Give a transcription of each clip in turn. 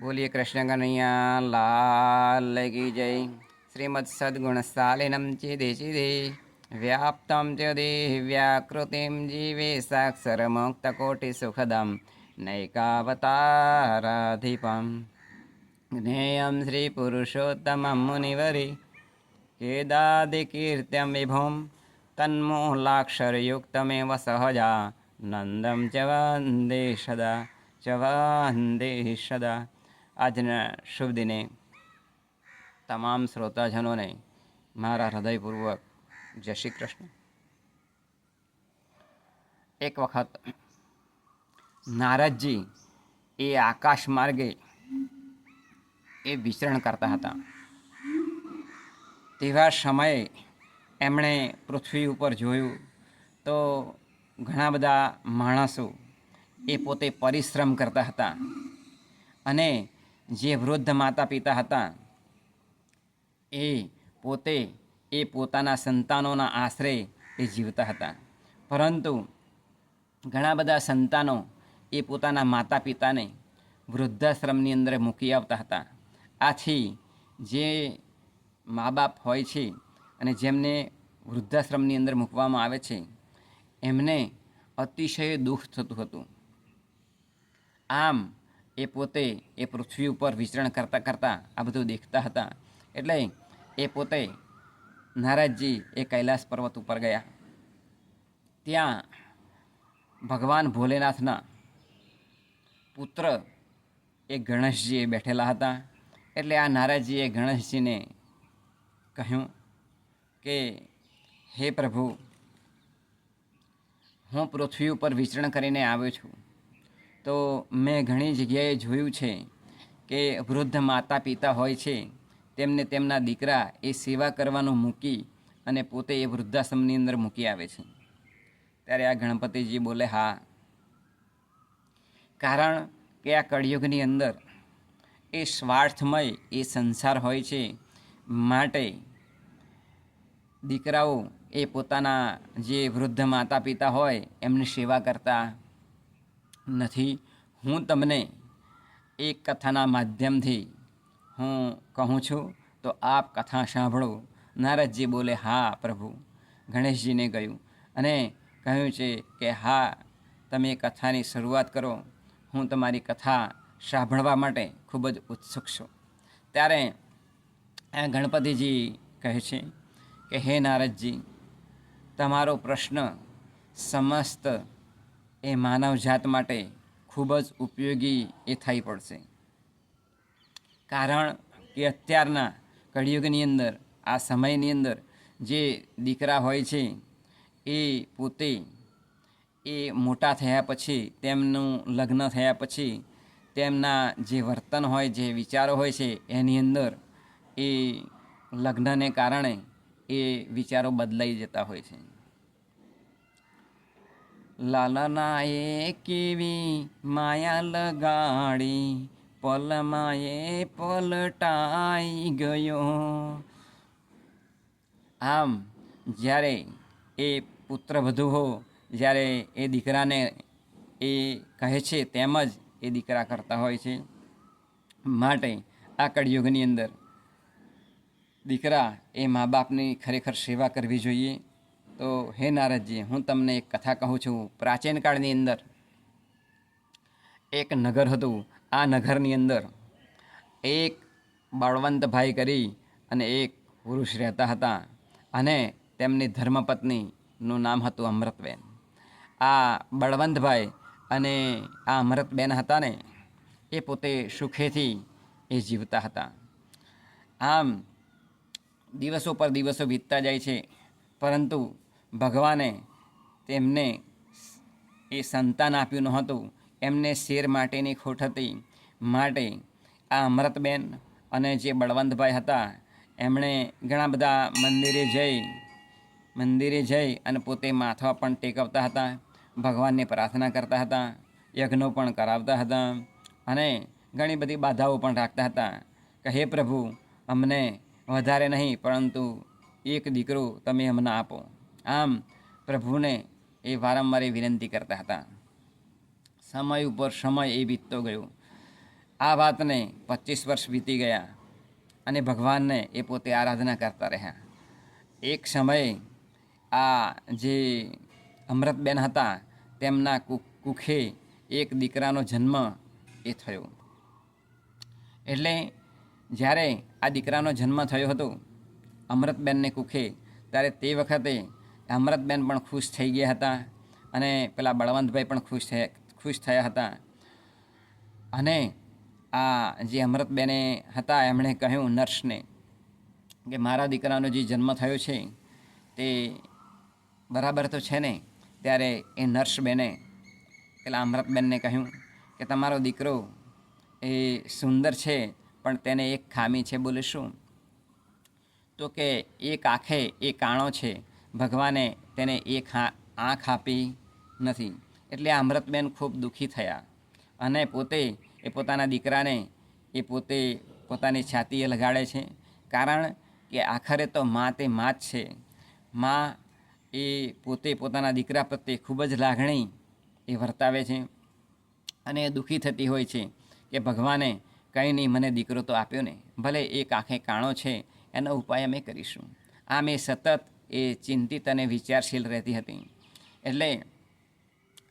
બોલીએ કૃષ્ણ કનૈયા લાલ કી જય. શ્રીમદ સદગુણ સાલિનમ ચિદે ચિદે, વ્યાપ્તમ ચ દેહવ્યાકૃતિમ જીવે સાક્ષર મુક્ત કોટિ સુખદમ નૈકાવતારાધિપમ. જ્ઞેયમ શ્રી પુરુષોત્તમ મુનિવરી કેદાદિકીર્ત્યમ વિભુમ, તન્મૂલાક્ષરયુક્તમેવ સહજા, નંદમ ચ વંદે સદા, ચ વંદે સદા. આજના શુભ દિને તમામ શ્રોતાજનોને મારા હૃદયપૂર્વક જય શ્રી કૃષ્ણ. એક વખત નારદજી એ આકાશ માર્ગે એ વિચરણ કરતા હતા. તેવા સમયે એમણે પૃથ્વી ઉપર જોયું તો ઘણા બધા માણસો એ પોતે પરિશ્રમ કરતા હતા અને જે વૃદ્ધ માતા પિતા હતા, એ પોતે એ પોતાના સંતાનોના આશરે એ જીવતા હતા. પરંતુ ઘણા બધા સંતાનો એ પોતાના માતા પિતાને વૃદ્ધાશ્રમની અંદર મૂકી આવતા હતા. આથી જે મા બાપ હોય છે અને જેમને વૃદ્ધાશ્રમની અંદર મૂકવામાં આવે છે, એમને અતિશય દુઃખ થતું હતું. આમ એ પોતે એ પૃથ્વી ઉપર વિચરણ કરતાં કરતાં આ બધું દેખતા હતા. એટલે એ પોતે નારાજજી એ કૈલાસ પર્વત ઉપર ગયા. ત્યાં ભગવાન ભોલેનાથના પુત્ર એ ગણેશજી એ બેઠેલા હતા. એટલે આ નારાજજીએ ગણેશજીને કહ્યું કે, હે પ્રભુ, હું પૃથ્વી ઉપર વિચરણ કરીને આવ્યો છું. તો મેં ઘણી જગ્યાએ જોયું છે કે વૃદ્ધ માતા પિતા હોય છે, તેમને તેમના દીકરા એ સેવા કરવાનું મૂકી અને પોતે એ વૃદ્ધાશ્રમની અંદર મૂકી આવે છે. ત્યારે આ ગણપતિજી બોલે, હા. કારણ કે આ કળિયુગની અંદર એ સ્વાર્થમય એ સંસાર હોય છે, માટે દીકરાઓ એ પોતાના જે વૃદ્ધ માતા પિતા હોય એમની સેવા કરતા નથી. હું તમને એક કથાના માધ્યમથી હું કહું છું, તો આપ કથા સાંભળો. નારદજી બોલે, હા, પ્રભુ. ગણેશજીને કહ્યું, અને કહ્યું છે કે, હા, તમે કથાની શરૂઆત કરો. હું તમારી કથા સાંભળવા માટે ખૂબ જ ઉત્સુક છું. ત્યારે ગણપતિજી કહે છે કે, હે નારદજી, તમારો પ્રશ્ન સમસ્ત એ માનવજાત માટે ખૂબ જ ઉપયોગી એ થઈ પડશે. કારણ કે અત્યારના કળિયુગની અંદર, આ સમયની અંદર જે દીકરા હોય છે, એ પોતે એ મોટા થયા પછી, તેમનું લગ્ન થયા પછી, તેમના જે વર્તન હોય, જે વિચારો હોય છે, એની અંદર એ લગ્નને કારણે એ વિચારો બદલાઈ જતા હોય છે. લાલના એ કેવી માયા લગાડી પલમાએ પલટાઈ ગયો. આમ, જ્યારે એ પુત્ર હો જ્યારે એ દીકરાને એ કહે છે તેમજ એ દીકરા કરતા હોય છે, માટે આ કળિયુગની અંદર દીકરા એ મા બાપની ખરેખર સેવા કરવી જોઈએ. તો હે નારદજી, હું તમને એક કથા કહું છું. પ્રાચીન કાળની અંદર એક નગર હતું. આ નગરની અંદર એક બળવંતભાઈ કરી અને એક પુરુષ રહેતા હતા અને તેમની ધર્મપત્નીનું નામ હતું અમૃતબેન. આ બળવંતભાઈ અને આ અમૃતબેન હતા ને, એ પોતે સુખેથી એ જીવતા હતા. આમ દિવસો પર દિવસો વીતતા જાય છે, પરંતુ ભગવાને તેમને એ સંતાન આપ્યું નહોતું. એમને શેર માટેની ખોટ હતી. માટે આ અમૃતબેન અને જે બળવંતભાઈ હતા, એમણે ઘણા બધા મંદિરે જઈ મંદિરે જઈ અને પોતે માથા પણ ટેકવતા હતા, ભગવાનને પ્રાર્થના કરતા હતા, યજ્ઞો પણ કરાવતા હતા અને ઘણી બધી બાધાઓ પણ રાખતા હતા. કે હે પ્રભુ, અમને વધારે નહીં, પરંતુ એક દીકરો તમે અમને આપો. આમ પ્રભુને એ વારંવાર વિનંતી કરતા હતા. સમય ઉપર સમય એ વીતતો ગયો. આ વાતને પચીસ વર્ષ વીતી ગયા અને ભગવાનને એ પોતે આરાધના કરતા રહ્યા. એક સમયે આ જે અમૃતબેન હતા, તેમના કુખે એક દીકરાનો જન્મ એ થયો. એટલે જ્યારે આ દીકરાનો જન્મ થયો હતો, અમૃતબેનને કુખે, ત્યારે તે વખતે અમૃતબેન પણ ખુશ થઈ ગયા હતા અને પેલા બળવંતભાઈ પણ ખુશ થયા ખુશ થયા હતા. અને આ જે અમૃતબેને હતા, એમણે કહ્યું નર્સને કે મારા દીકરાનો જે જન્મ થયો છે, તે બરાબર તો છે ને? ત્યારે એ નર્સબેને પેલા અમૃતબેનને કહ્યું કે તમારો દીકરો એ સુંદર છે, પણ તેને એક ખામી છે, બોલે શું? તો કે એક આંખે એ કાણો છે ભગવાને તેને એક આંખ આપી નથી. એટલે આ અમૃતબેન ખૂબ દુઃખી થયા. અને પોતે એ પોતાના દીકરાને એ પોતે પોતાની છાતીએ લગાડે છે. કારણ કે આખરે તો મા તે મા જ છે. મા એ પોતે પોતાના દીકરા પ્રત્યે ખૂબ જ લાગણી એ વર્તાવે છે. અને એ દુઃખી થતી હોય છે કે ભગવાને કંઈ નહીં, મને દીકરો તો આપ્યો ને. ભલે એક આંખે કાણો છે, એનો ઉપાય અમે કરીશું. આમ એ સતત એ ચિંતિત અને વિચારશીલ રહેતી હતી. એટલે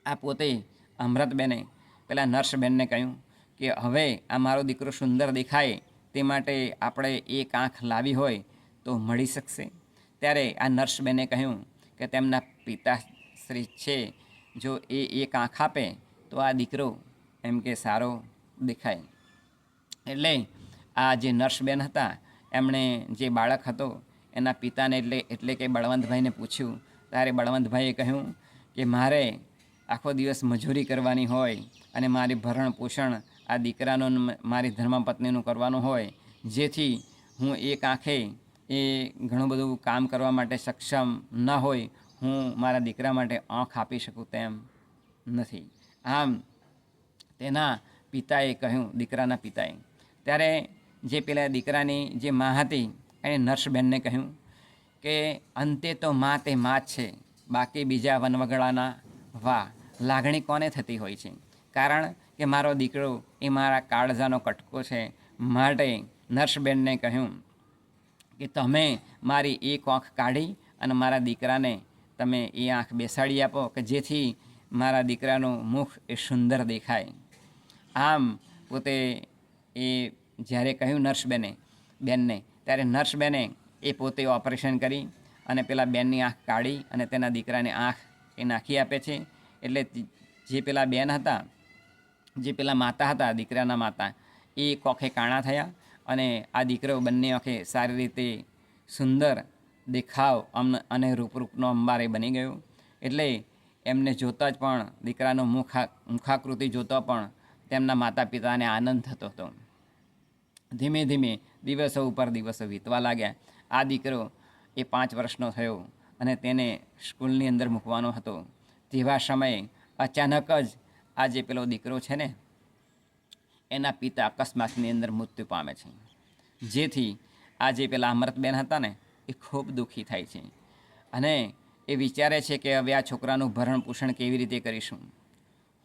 આ પોતે અમૃતબેને, પેલા નર્સબેનને કહ્યું કે, હવે આ મારો દીકરો સુંદર દેખાય, તે માટે આપણે એક આંખ લાવી હોય તો મળી શકશે. ત્યારે આ નર્સબેને કહ્યું કે, તેમના પિતાશ્રી છે, જો એ એક આંખ આપે, તો આ દીકરો એમ કે સારો દેખાય. એટલે આ જે નર્સબેન હતા, એમણે જે બાળક હતો એના પિતાને એટલે એટલે કે બળવંતભાઈને પૂછ્યું. ત્યારે બળવંતભાઈએ કહ્યું કે, મારે આખો દિવસ મજૂરી કરવાની હોય અને મારી ભરણ પોષણ આ દીકરાનું મારી ધર્મપત્નીનું કરવાનું હોય, જેથી હું એક આંખે એ ઘણું બધું કામ કરવા માટે સક્ષમ ન હોય, હું મારા દીકરા માટે આંખ આપી શકું તેમ નથી. આમ તેના પિતાએ કહ્યું, દીકરાના પિતાએ. ત્યારે જે પેલા દીકરાની જે મા હતી એણે નર્સબેનને કહ્યું કે અંતે તો મા તે મા છે, બાકી બીજા વનવગડાના વાહ લાગણી કોને થતી હોય છે? કારણ કે મારો દીકરો એ મારા કાળજાનો કટકો છે. માટે નર્સબેનને કહ્યું કે તમે મારી એક આંખ કાઢી અને મારા દીકરાને તમે એ આંખ બેસાડી આપો કે જેથી મારા દીકરાનું મુખ એ સુંદર દેખાય. આમ પોતે એ જ્યારે કહ્યું નર્સબેને, બેનને ત્યારે નર્સબેને એ પોતે ઓપરેશન કરી અને પેલા બેનની આંખ કાઢી અને તેના દીકરાની આંખ એ નાખી આપે છે. એટલે જે પેલા બેન હતા, જે પેલા માતા હતા, દીકરાના માતા, એ કોખે કાણા થયા અને આ દીકરો બંને આંખે સારી રીતે સુંદર દેખાવ અને રૂપરૂપનો અંબારે બની ગયો. એટલે એમને જોતાં જ પણ, દીકરાનો મુખા, મુખાકૃતિ જોતો પણ તેમના માતા પિતાને આનંદ થતો હતો. ધીમે ધીમે દિવસો ઉપર દિવસો વીતવા લાગ્યા. આ દીકરો એ પાંચ વર્ષનો થયો અને તેને સ્કૂલની અંદર મૂકવાનો હતો. તેવા સમયે અચાનક જ આ જે પેલો દીકરો છે ને, એના પિતા અકસ્માતની અંદર મૃત્યુ પામે છે. જેથી આ જે પેલા અમૃતબેન હતા ને, એ ખૂબ દુઃખી થાય છે. અને એ વિચારે છે કે હવે આ છોકરાનું ભરણ પોષણ કેવી રીતે કરીશું?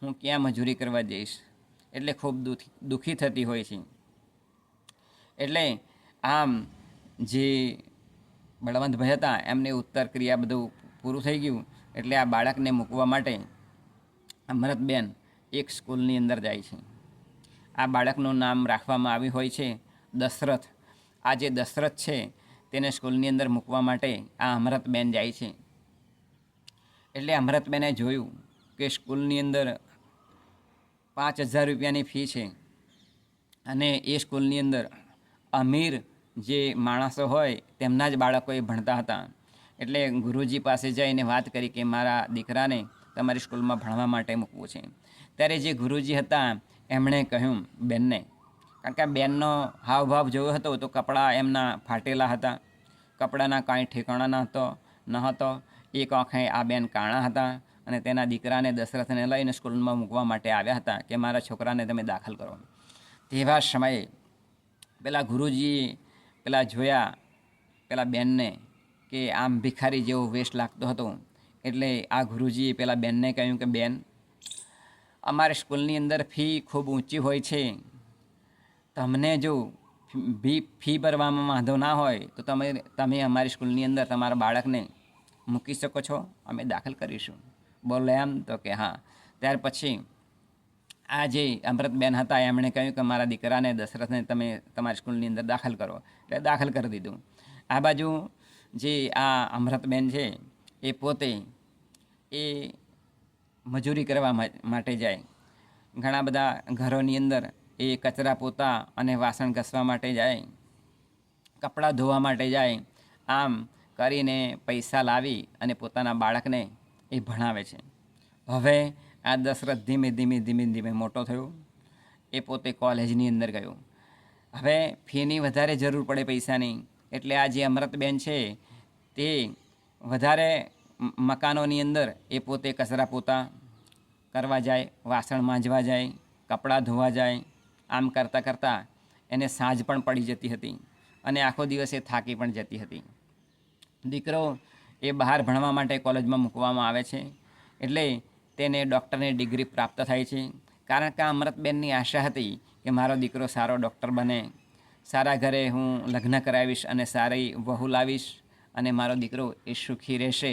હું ક્યાં મજૂરી કરવા જઈશ? એટલે ખૂબ દુઃખી દુઃખી થતી હોય છે. એટલે આમ જે બળવંતભાઈ હતા, એમને ઉત્તર ક્રિયા બધું પૂરું થઈ ગયું. એટલે આ બાળકને મૂકવા માટે અમરતબેન એક સ્કૂલની અંદર જાય છે. આ બાળકનું નામ રાખવામાં આવ્યું હોય છે દશરથ. આ જે દશરથ છે, તેને સ્કૂલની અંદર મૂકવા માટે આ અમરતબેન જાય છે. એટલે અમરતબેને જોયું કે સ્કૂલની અંદર પાંચ હજાર રૂપિયાની ફી છે અને એ સ્કૂલની અંદર અમીર જે માણસો હોય તેમના જ બાળકો એ ભણતા હતા. એટલે ગુરુજી પાસે જઈને વાત કરી કે મારા દીકરાને તમારી સ્કૂલમાં ભણવા માટે મૂકવું છે. ત્યારે જે ગુરુજી હતા, એમણે કહ્યું, બેનને, કારણ કે બેનનો હાવભાવ જોયો હતો તો કપડાં એમના ફાટેલા હતા. કપડાના કાંઈ ઠેકાણા નહોતો હતો, ન હતો. એક આંખે આ બેન કાણા હતા અને તેના દીકરાને દશરથને લઈને સ્કૂલમાં મૂકવા માટે આવ્યા હતા કે મારા છોકરાને તમે દાખલ કરો. તેવા સમયે પેલા ગુરુજીએ પેલા જોયા, પેલા બેનને કે આમ ભિખારી જેવો વેશ લાગતો હતો. એટલે આ ગુરુજીએ પેલા બેનને કહ્યું કે, બેન, અમારી સ્કૂલની અંદર ફી ખૂબ ઊંચી હોય છે. તમને જો ફી ફી ભરવામાં વાંધો ના હોય, તો તમે તમે અમારી સ્કૂલની અંદર તમારા બાળકને મૂકી શકો છો. અમે દાખલ કરીશું. બોલે એમ તો કે, હા. ત્યાર પછી આ જે અમૃતબેન હતા, એમણે કહ્યું કે મારા દીકરાને દશરથને તમે તમારી સ્કૂલની અંદર દાખલ કરો. એટલે દાખલ કરી દીધું. આ બાજુ જે આ અમૃતબેન છે, એ પોતે એ મજૂરી કરવા માટે જાય. ઘણા બધા ઘરોની અંદર એ કચરા પોતા અને વાસણ ઘસવા માટે જાય, કપડાં ધોવા માટે જાય, આમ કરીને પૈસા લાવી અને પોતાના બાળકને એ ભણાવે છે. હવે આ દશરથ ધીમે ધીમે ધીમે ધીમે મોટો થયો. એ પોતે કોલેજની અંદર ગયો. હવે ફીની વધારે જરૂર પડે પૈસાની. એટલે આ જે અમૃતબેન છે, તે વધારે મકાનોની અંદર એ પોતે કચરા પોતા કરવા જાય, વાસણ માંજવા જાય, કપડાં ધોવા જાય, આમ કરતાં કરતાં એને સાંજ પણ પડી જતી હતી અને આખો દિવસ એ થાકી પણ જતી હતી. દીકરો એ બહાર ભણવા માટે કોલેજમાં મૂકવામાં આવે છે. એટલે તેને ડૉક્ટરની ડિગ્રી પ્રાપ્ત થાય છે. કારણ કે અમૃતબેનની આશા હતી કે મારો દીકરો સારો ડૉક્ટર બને. સારા ઘરે હું લગ્ન કરાવીશ અને સારી વહુ લાવીશ અને મારો દીકરો એ સુખી રહેશે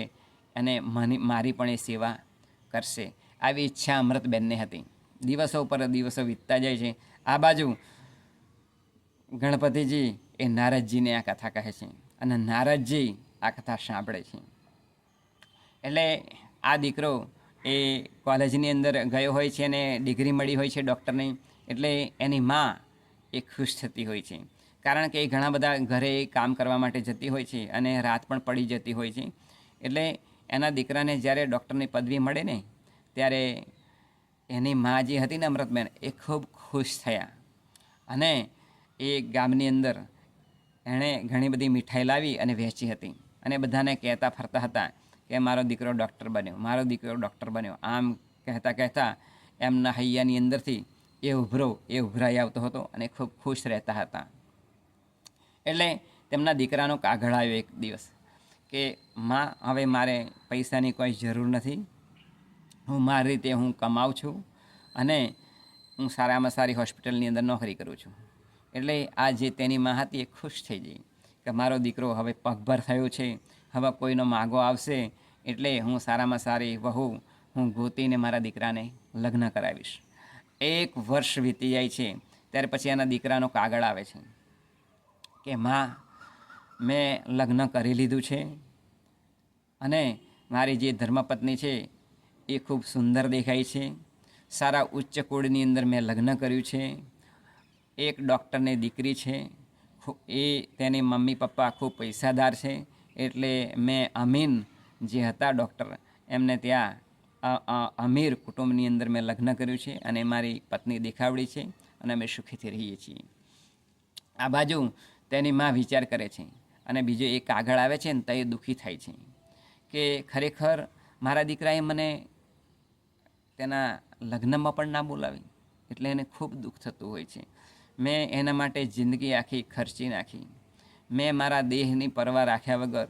અને મની, મારી પણ એ સેવા કરશે. આવી ઈચ્છા અમૃતબેનને હતી. દિવસો પર દિવસો વીતતા જાય છે. આ બાજુ ગણપતિજી એ નારદજીને આ કથા કહે છે અને નારદજી આ કથા સાંભળે છે. એટલે આ દીકરો એ કોલેજની અંદર ગયો હોય છે અને ડિગ્રી મળી હોય છે ડૉક્ટરની, એટલે એની માં એ ખુશ થતી હોય છે. કારણ કે એ ઘણા બધા ઘરે કામ કરવા માટે જતી હોય છે અને રાત પણ પડી જતી હોય છે. એટલે એના દીકરાને જ્યારે ડૉક્ટરની પદવી મળે ને, ત્યારે એની મા જે હતી ને અમૃતબેન, એ ખૂબ ખુશ થયા. અને એ ગામની અંદર એણે ઘણી બધી મીઠાઈ લાવી અને વહેંચી હતી. અને બધાને કહેતા ફરતા હતા કે મારો દીકરો ડૉક્ટર બન્યો, મારો દીકરો ડૉક્ટર બન્યો. આમ કહેતા કહેતા એમના હૈયાની અંદરથી એ ઉભરો, એ ઉભરાઈ આવતો હતો અને ખૂબ ખુશ રહેતા હતા. એટલે તેમના દીકરાનો કાગળ આવ્યો એક દિવસ કે, માં, હવે મારે પૈસાની કોઈ જરૂર નથી. હું મારી રીતે હું કમાઉં છું અને હું સારામાં સારી હોસ્પિટલની અંદર નોકરી કરું છું. એટલે આ જે તેની માં હતી એ ખુશ થઈ ગઈ કે, મારો દીકરો હવે પગભર થયો છે. હવે કોઈનો માગો આવશે એટલે હું સારામાં સારી વહુ, હું ગોતીને મારા દીકરાને લગ્ન કરાવીશ. એક વર્ષ વીતી જાય છે, ત્યાર પછી એના દીકરાનો કાગળ આવે છે કે, માં, મેં લગ્ન કરી લીધું છે અને મારી જે ધર્મપત્ની છે એ ખૂબ સુંદર દેખાય છે. સારા ઉચ્ચ કુળની અંદર મેં લગ્ન કર્યું છે. એક ડૉક્ટરની દીકરી છે. એ તેની મમ્મી પપ્પા ખૂબ પૈસાદાર છે. એટલે મેં અમીન જે હતા ડૉક્ટર, એમને ત્યાં અમીર કુટુંબની અંદર મેં લગ્ન કર્યું છે અને મારી પત્ની દેખાવડી છે અને અમે સુખીથી રહીએ છીએ. આ બાજુ તેની માં વિચાર કરે છે અને બીજો એક કાગળ આવે છે ને તો એ દુઃખી થાય છે કે ખરેખર મારા દીકરાએ મને તેના લગ્નમાં પણ ના બોલાવી એટલે એને ખૂબ દુઃખ થતું હોય છે. મેં એના માટે જિંદગી આખી ખર્ચી નાખી. મેં મારા દેહની પરવા રાખ્યા વગર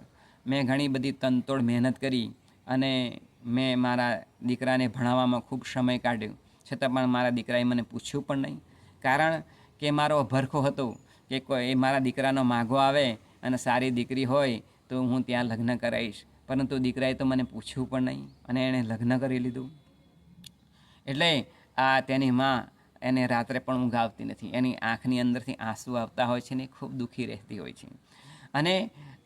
મેં ઘણી બધી તનતોડ મહેનત કરી અને મેં મારા દીકરાને ભણાવવામાં ખૂબ સમય કાઢ્યો. છતાં પણ મારા દીકરાએ મને પૂછ્યું પણ નહીં. કારણ કે મારો ભરખો હતો કે કોઈ મારા દીકરાનો માગો આવે અને સારી દીકરી હોય તો હું ત્યાં લગ્ન કરાવીશ. પરંતુ દીકરાએ તો મને પૂછ્યું પણ નહીં અને એણે લગ્ન કરી લીધું. એટલે આ તેની માં એને રાત્રે પણ ઊંઘ આવતી નથી. એની આંખની અંદરથી આંસુ આવતા હોય છે ને ખૂબ દુઃખી રહેતી હોય છે. અને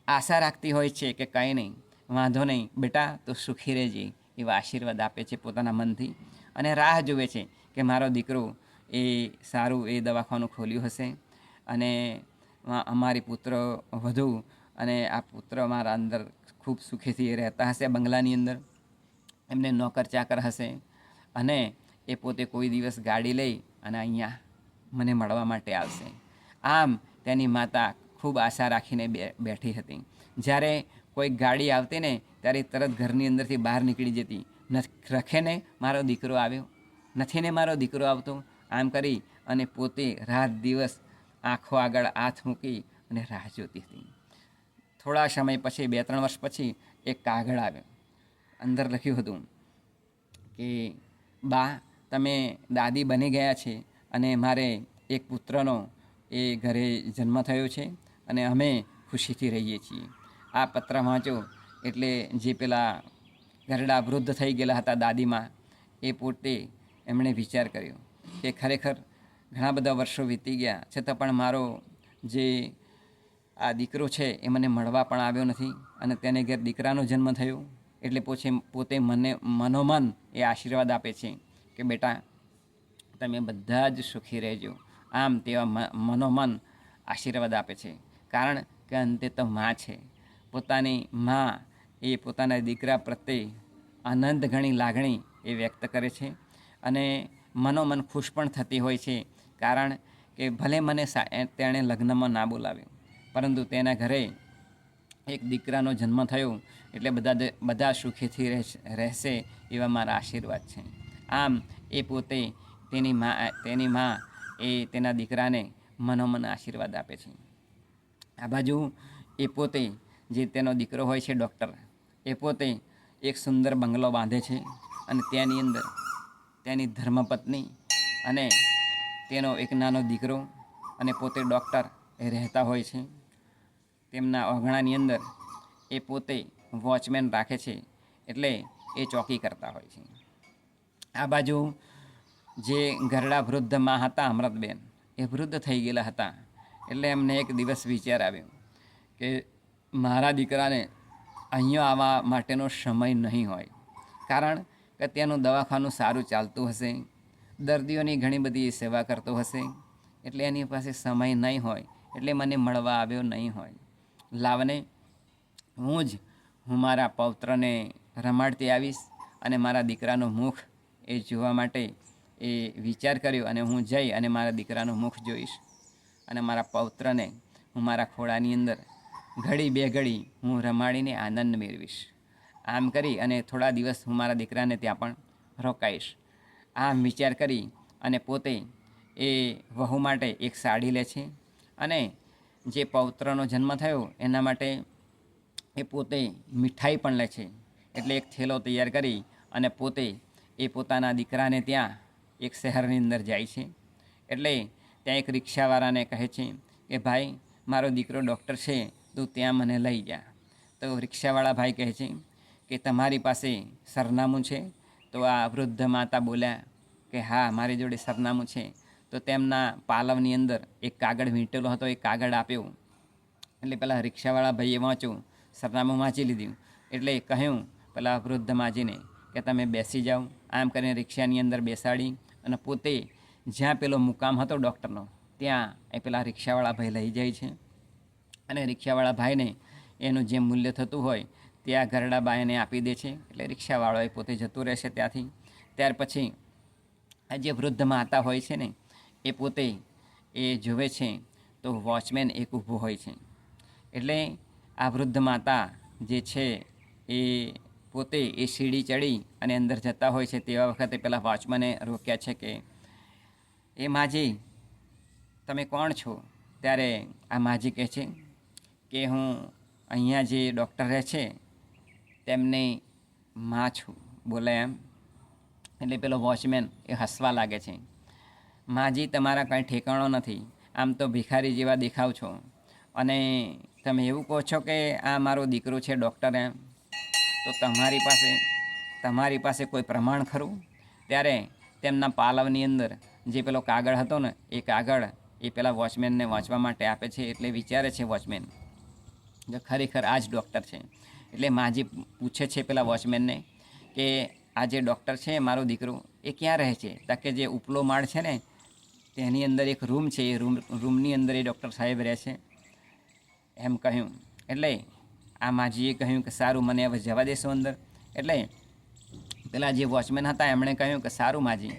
આશા રાખતી હોય છે કે કંઈ નહીં, વાંધો નહીં, બેટા તું સુખી રહેજે, એવા આશીર્વાદ આપે છે પોતાના મનથી. અને રાહ જુએ છે કે મારો દીકરો એ સારું એ દવાખાનું ખોલ્યું હશે અને અમારી પુત્ર વધુ અને આ પુત્ર મારા અંદર ખૂબ સુખીથી રહેતા હશે બંગલાની અંદર. એમને નોકર ચાકર હશે અને એ પોતે કોઈ દિવસ ગાડી લઈ અને અહીંયા મને મળવા માટે આવશે. આમ તેની માતા ખૂબ આશા રાખીને બેઠી હતી. જ્યારે કોઈ ગાડી આવતી ને ત્યારે તરત ઘરની અંદરથી બહાર નીકળી જતી. ન રખે ને મારો દીકરો આવ્યો. નથી ને મારો દીકરો આવતો. આમ કરી અને પોતે રાત દિવસ આંખો આગળ હાથ મૂકી અને રાહ જોતી હતી. થોડા સમય પછી, બે, ત્રણ વર્ષ પછી એક કાગળ આવ્યો. અંદર લખ્યું હતું કે, બા તમે દાદી બની ગયા છે અને મારે એક પુત્રનો એ ઘરે જન્મ થયો છે અને અમે ખુશીથી રહીએ છીએ. આ પત્ર વાંચો એટલે જે પેલા ઘરડા વૃદ્ધ થઈ ગયેલા હતા દાદીમાં, એ પોતે એમણે વિચાર કર્યો કે ખરેખર ઘણા બધા વર્ષો વીતી ગયા, છતાં પણ મારો જે આ દીકરો છે એ મને મળવા પણ આવ્યો નથી અને તેને ઘેર દીકરાનો જન્મ થયો એટલે પોતે પોતે મને મનોમન એ આશીર્વાદ આપે છે. કે બેટા, તમે બધા જ સુખી રહેજો. આમ તેવા મનોમન આશીર્વાદ આપે છે. કારણ કે અંતે તો મા છે. પોતાની મા એ પોતાના દીકરા પ્રત્યે આનંદ ઘણી લાગણી એ વ્યક્ત કરે છે અને મનોમન ખુશ પણ થતી હોય છે. કારણ કે ભલે મને સા તેણે લગ્નમાં ના બોલાવ્યું, પરંતુ તેના ઘરે એક દીકરાનો જન્મ થયો. એટલે બધા બધા સુખીથી રહેશે એવા મારા આશીર્વાદ છે. આમ એ પોતે તેની મા તેની મા એ તેના દીકરાને મનોમન આશીર્વાદ આપે છે. આ બાજુ એ પોતે જે તેનો દીકરો હોય છે ડૉક્ટર, એ પોતે એક સુંદર બંગલો બાંધે છે અને તેની અંદર તેની ધર્મપત્ની અને તેનો એક નાનો દીકરો અને પોતે ડૉક્ટર એ રહેતા હોય છે. તેમના ઓગણાની અંદર એ પોતે વોચમેન રાખે છે એટલે એ ચોકી કરતા હોય છે. આ બાજુ જે ઘરડા વૃદ્ધમાં હતા અમૃતબેન એ વૃદ્ધ થઈ ગયેલા હતા. એટલે એમને એક દિવસ વિચાર આવ્યો કે મારા દીકરાને અહીંયા આવવા માટેનો સમય નહીં હોય. કારણ કે ત્યાંનું દવાખાનું સારું ચાલતું હશે, દર્દીઓની ઘણી બધી સેવા કરતો હશે, એટલે એની પાસે સમય નહીં હોય, એટલે મને મળવા આવ્યો નહીં હોય. લાવને હું જ, હું મારા પૌત્રને રમાડતી આવીશ અને મારા દીકરાનું મુખ એ જોવા માટે એ વિચાર કર્યો અને હું જઈ અને મારા દીકરાનું મુખ જોઈશ. અને મારા પૌત્રને હું મારા ખોળાની અંદર ઘડી બે ઘડી હું રમાડીને આનંદ મેળવીશ. આમ કરી અને થોડા દિવસ હું મારા દીકરાને ત્યાં પણ રોકાઈશ. આમ વિચાર કરી અને પોતે એ વહુ માટે એક સાડી લે છે અને જે પૌત્રનો જન્મ થયો એના માટે એ પોતે મીઠાઈ પણ લે છે. એટલે એક થેલો તૈયાર કરી અને પોતે એ પોતાના દીકરાને ત્યાં એક શહેરની અંદર જાય છે. એટલે ત્યાં એક રિક્ષાવાળાને કહે છે કે, ભાઈ, મારો દીકરો ડૉક્ટર છે, તું ત્યાં મને લઈ જા. તો રિક્ષાવાળા ભાઈ કહે છે કે, તમારી પાસે સરનામું છે? તો આ વૃદ્ધ માતા બોલ્યા કે, હા, મારી જોડે સરનામું છે. તો તેમના પાલવની અંદર એક કાગળ વીંટેલો હતો, એ કાગળ આપ્યો. એટલે પેલા રિક્ષાવાળા ભાઈએ વાંચ્યું, સરનામું વાંચી લીધું. એટલે કહ્યું, પેલા વૃદ્ધ માજીને કે તમે બેસી જાઓ, આમ કરીને રિક્ષાની અંદર બેસાડી અને પોતે જ્યાં પેલો મુકામ હતો ડૉક્ટરનો, ત્યાં એ પેલા રિક્ષાવાળા ભાઈ લઈ જાય છે. અને રિક્ષાવાળા ભાઈને એનું જે મૂલ્ય થતું હોય, ત્યાં ઘરડા બાઈને આપી દે છે. એટલે રિક્ષાવાળો એ પોતે જતું રહેશે ત્યાંથી. ત્યાર પછી આ જે વૃદ્ધ માતા હોય છે ને, એ પોતે એ જુએ છે તો વોચમેન એક ઊભો હોય છે. એટલે આ વૃદ્ધ માતા જે છે એ પોતે એ સીડી ચડી અને અંદર જતા હોય છે તેવા વખતે પેલા વોચમેને રોક્યા છે કે, એ માજી, તમે કોણ છો? ત્યારે આ માજી કહે છે કે, હું અહીંયા જે ડૉક્ટર રહે છે, તેમની માં છું. બોલે એમ. એટલે પેલો વોચમેન એ હસવા લાગે છે. માજી, તમારા કાંઈ ઠેકાણો નથી. આમ તો ભિખારી જેવા દેખાવ છો. અને તમે એવું કહો છો કે, આ મારો દીકરો છે ડૉક્ટર એમ. તો તમારી પાસે તમારી પાસે કોઈ પ્રમાણ ખરું? ત્યારે તેમના પાલવની અંદર જે પેલો કાગળ હતો ને, એ કાગળ એ પેલા વોચમેનને વાંચવા માટે આપે છે એટલે વિચારે છે વોચમેન. જો ખરેખર આ જ ડૉક્ટર છે. એટલે માજી પૂછે છે પેલા વોચમેનને કે આ જે ડૉક્ટર છે, મારો દીકરો, એ ક્યાં રહે છે? તકે જે ઉપલો માળ છે ને, તેની અંદર એક રૂમ છે. એ રૂમ, રૂમની અંદર એ ડૉક્ટર સાહેબ રહે છે. એમ કહ્યું. એટલે આ માજીએ કહ્યું કે સારું, મને હવે જવા દેશો અંદર. એટલે પેલા જે વોચમેન હતા, એમણે કહ્યું કે સારું માજી,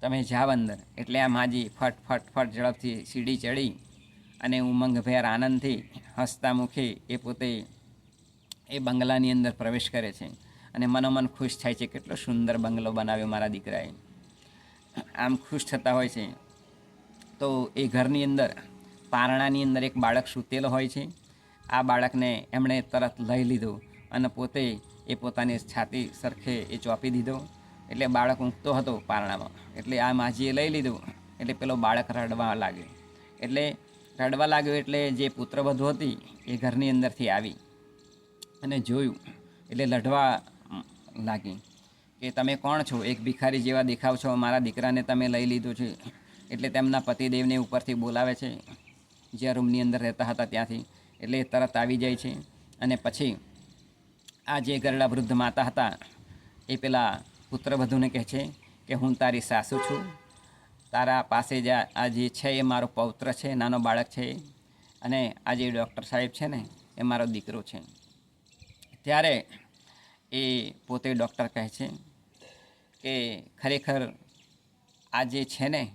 તમે જાવ અંદર. એટલે આ માજી ફટ ફટ ફટ ઝડપથી સીડી ચડી અને ઉમંગભેર આનંદથી હસતા મુખે એ પોતે એ બંગલાની અંદર પ્રવેશ કરે છે. અને મનોમન ખુશ થાય છે, કેટલો સુંદર બંગલો બનાવ્યો મારા દીકરાએ. આમ ખુશ થતા હોય છે. તો એ ઘરની અંદર, પારણાની અંદર એક બાળક સૂતેલો હોય છે. આ બાળકને એમણે તરત લઈ લીધું અને પોતે એ પોતાની છાતી સરખે એ ચોપી દીધો. એટલે બાળક ઊંઘતો હતો પારણામાં. એટલે આ માજીએ લઈ લીધું. એટલે પેલો બાળક રડવા લાગ્યો. એટલે રડવા લાગ્યો એટલે જે પુત્રવધુ હતી એ ઘરની અંદરથી આવી અને જોયું. એટલે લઢવા લાગી કે તમે કોણ છો? એક ભિખારી જેવા દેખાવ છો. મારા દીકરાને તમે લઈ લીધો છે. એટલે તેમના પતિદેવને ઉપરથી બોલાવે છે. જ્યાં રૂમની અંદર રહેતા હતા ત્યાંથી. એટલે તરત આવી જાય છે. અને પછી આ જે ગરડા વૃદ્ધ માતા હતા, એ પેલા પુત્રવધૂને કહે છે કે, હું તારી સાસુ છું. તારા પાસે જે આ જે છે એ મારો પૌત્ર છે, નાનો બાળક છે. અને આ જે ડૉક્ટર સાહેબ છે ને, એ મારો દીકરો છે. ત્યારે એ પોતે ડૉક્ટર કહે છે કે, ખરેખર આ જે છે ને,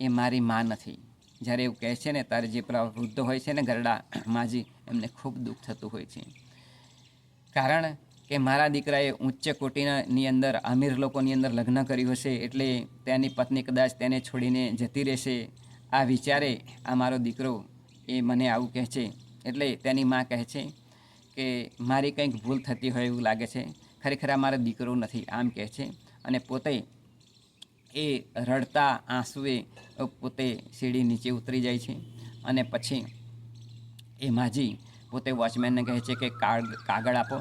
એ મારી માં નથી. જ્યારે એવું કહે છે ને ત્યારે જે પેલા વૃદ્ધ હોય છે ને ગરડા, માજી, એમને ખૂબ દુઃખ થતું હોય છે. કારણ કે મારા દીકરાએ ઉચ્ચ કોટીની અંદર, અમીર લોકોની અંદર લગ્ન કર્યું હશે, એટલે તેની પત્ની કદાચ તેને છોડીને જતી રહેશે. આ વિચારે આ મારો દીકરો એ મને આવું કહે છે. એટલે તેની માં કહે છે કે, મારી કંઈક ભૂલ થતી હોય એવું લાગે છે. ખરેખર આ મારો દીકરો નથી, આમ કહે છે. અને પોતે એ રડતા આંસુએ પોતે સીડી નીચે ઉતરી જાય છે અને પછી એ માજી પોતે વોચમેનને કહે છે કે કાગ કાગળ આપો.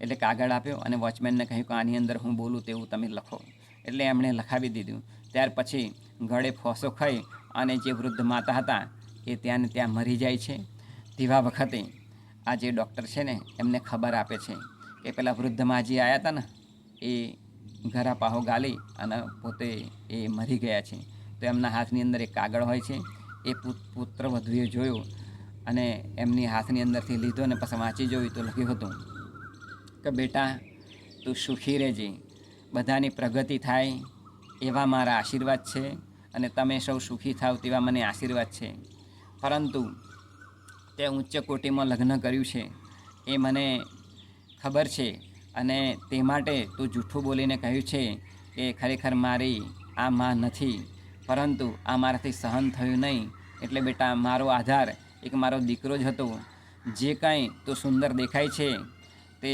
એટલે કાગળ આપ્યો અને વોચમેનને કહ્યું કે આની અંદર હું બોલું તેવું તમે લખો. એટલે એમણે લખાવી દીધું. ત્યાર પછી ગળે ફોસો ખાઈ અને જે વૃદ્ધ માતા હતા એ ત્યાં ને ત્યાં મરી જાય છે. તેવા વખતે આ જે ડૉક્ટર છે ને, એમને ખબર આપે છે કે પેલા વૃદ્ધ માજી આવ્યા હતા ને, એ ઘરા પાહો ગાલી અને પોતે એ મરી ગયા છે. તો એમના હાથની અંદર એક કાગળ હોય છે. એ પુત, પુત્ર વધુએ જોયું અને એમની હાથની અંદરથી લીધો અને પછી વાંચી જોયું તો લખ્યું હતું કે, બેટા, તું સુખી રહેજે. બધાની પ્રગતિ થાય એવા મારા આશીર્વાદ છે અને તમે સૌ સુખી થાવ તેવા મને આશીર્વાદ છે. પરંતુ તે ઉચ્ચ કોટીમાં લગ્ન કર્યું છે. એ મને ખબર છે અને તે માટે તું જૂઠું બોલીને કહ્યું છે કે ખરેખર મારી આ માં નથી, પરંતુ આ મારાથી સહન થયું નહીં. એટલે બેટા, મારો આધાર એક મારો દીકરો જ હતો. જે કાંઈ તું સુંદર દેખાય છે, તે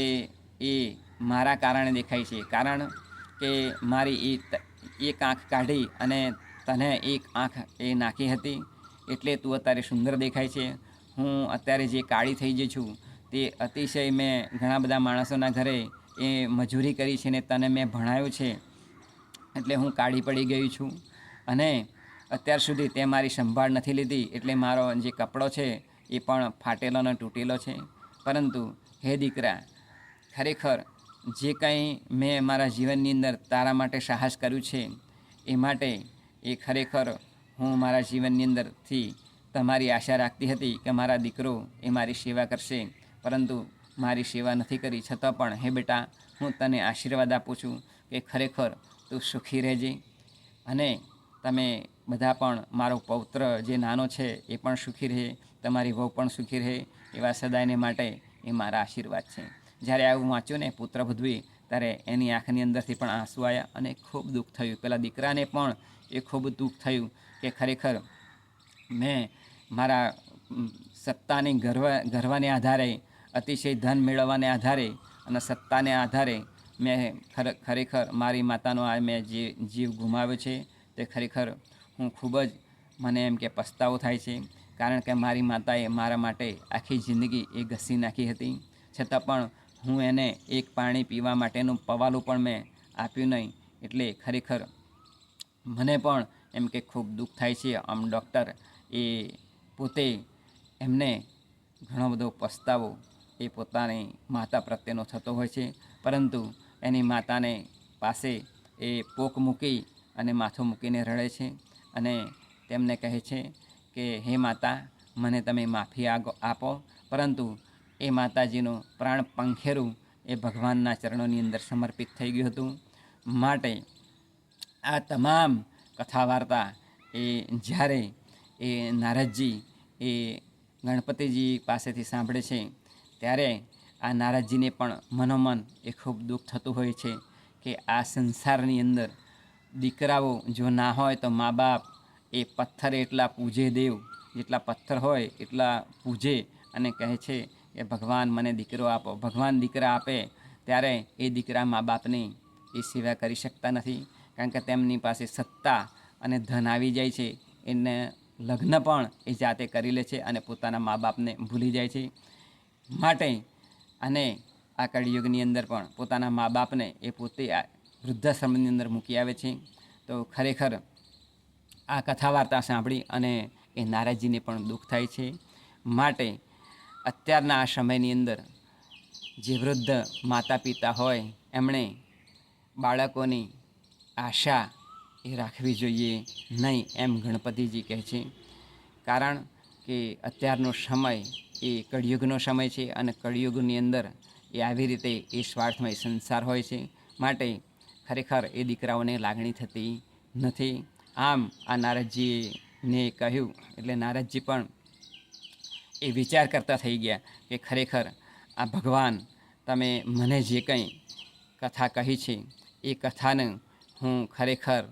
એ મારા કારણે દેખાય છે. કારણ કે મારી એ એક આંખ કાઢી અને તને એક આંખ એ નાખી હતી. એટલે તું અત્યારે સુંદર દેખાય છે. હું અત્યારે જે કાળી થઈ ગઈ છું તે અતિશય મેં ઘણા બધા માણસોના ઘરે એ મજૂરી કરી છે ને તને મેં ભણાયું છે. એટલે હું કાઢી પડી ગઈ છું અને અત્યાર સુધી તે મારી સંભાળ નથી લીધી. એટલે મારો જે કપડો છે એ પણ ફાટેલો અને તૂટેલો છે. પરંતુ હે દીકરા, ખરેખર જે કંઈ મેં મારા જીવનની અંદર તારા માટે સાહસ કર્યું છે, એ માટે એ ખરેખર હું મારા જીવનની અંદરથી તમારી આશા રાખતી હતી કે મારા દીકરો એ મારી સેવા કરશે. પરંતુ મારી સેવા નથી કરી. છતાં પણ, હે બેટા, હું તને આશીર્વાદ આપું છું કે ખરેખર તું સુખી રહેજે અને તમે બધા પણ, મારો પૌત્ર જે નાનો છે એ પણ સુખી રહે, તમારી વહુ પણ સુખી રહે એવા સદાયને માટે એ મારા આશીર્વાદ છે. જ્યારે આવું વાંચ્યું ને, પુત્ર વધુએ, ત્યારે એની આંખની અંદરથી પણ આંસુ આવ્યા અને ખૂબ દુઃખ થયું. પેલા દીકરાને પણ એ ખૂબ દુઃખ થયું કે ખરેખર મેં મારા સત્તાની ગર્વ, ગર્વને આધારે અતિશય ધન મેળવવાને આધારે અને સત્તાને આધારે મેં ખર, ખરેખર મારી માતાનો આ મેં જે જીવ ગુમાવ્યો છે તે ખરેખર હું ખૂબ જ મને એમ કે પસ્તાવો થાય છે. કારણ કે મારી માતાએ મારા માટે આખી જિંદગી એ ઘસી નાખી હતી. છતાં પણ હું એને એક પાણી પીવા માટેનું પવાલું પણ મેં આપ્યું નહીં એટલે ખરેખર મને પણ એમ કે ખૂબ દુઃખ થાય છે. આમ ડૉક્ટર એ પોતે એમને ઘણો બધો પસ્તાવો એ પોતાની માતા પ્રત્યેનો થતો હોય છે. પરંતુ એની માતાને પાસે એ પોક મૂકી અને માથું મૂકીને રડે છે અને તેમને કહે છે કે, હે માતા, મને તમે માફી આપો. પરંતુ એ માતાજીનું પ્રાણ પંખેરું એ ભગવાનના ચરણોની અંદર સમર્પિત થઈ ગયું હતું. માટે આ તમામ કથા વાર્તા એ જ્યારે એ નારદજી એ ગણપતિજી પાસેથી સાંભળે છે ત્યારે આ નારાજીને પણ મનોમન એ ખૂબ દુઃખ થતું હોય છે કે આ સંસારની અંદર દીકરાઓ જો ના હોય તો મા બાપ એ પથ્થર એટલા પૂજે દેવ, જેટલા પથ્થર હોય એટલા પૂજે અને કહે છે કે ભગવાન મને દીકરો આપો, ભગવાન દીકરા આપે ત્યારે એ દીકરા મા બાપની એ સેવા કરી શકતા નથી કારણ કે તેમની પાસે સત્તા અને ધન આવી જાય છે. એને લગ્ન પણ એ જાતે કરી લે છે અને પોતાના મા બાપને ભૂલી જાય છે. માટે અને આ કળિયુગની અંદર પણ પોતાના મા બાપને એ પોતે આ વૃદ્ધાશ્રમની અંદર મૂકી આવે છે. તો ખરેખર આ કથા વાર્તા સાંભળી અને એ નારાજીને પણ દુઃખ થાય છે. માટે અત્યારના આ સમયની અંદર જે વૃદ્ધ માતા પિતા હોય, એમણે બાળકોની આશા એ રાખવી જોઈએ, નહીં એમ ગણપતિજી કહે છે. કારણ કે અત્યારનો સમય એ કળિયુગનો સમય છે અને કળિયુગની અંદર એ આવી રીતે એ સ્વાર્થમય સંસાર હોય છે. માટે ખરેખર એ દીકરાઓને લાગણી થતી નથી. આમ આ નારદજીને કહ્યું, એટલે નારદજી પણ એ વિચાર કરતા થઈ ગયા કે ખરેખર આ ભગવાન તમે મને જે કંઈ કથા કહી છે, એ કથાને હું ખરેખર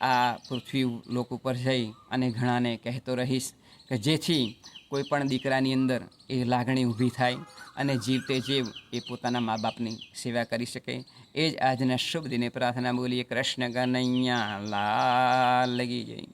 આ પૃથ્વી લોક ઉપર જઈ અને ઘણાને કહેતો રહીશ કે જેથી કોઈ પણ દીકરાની અંદર એ લાગણી ઊભી થાય અને જીવતે જીવ એ પોતાના મા બાપની સેવા કરી શકે. એ જ આજના શુભ દિને પ્રાર્થના બોલીએ, કૃષ્ણ કનૈયા લાલ લગી જઈ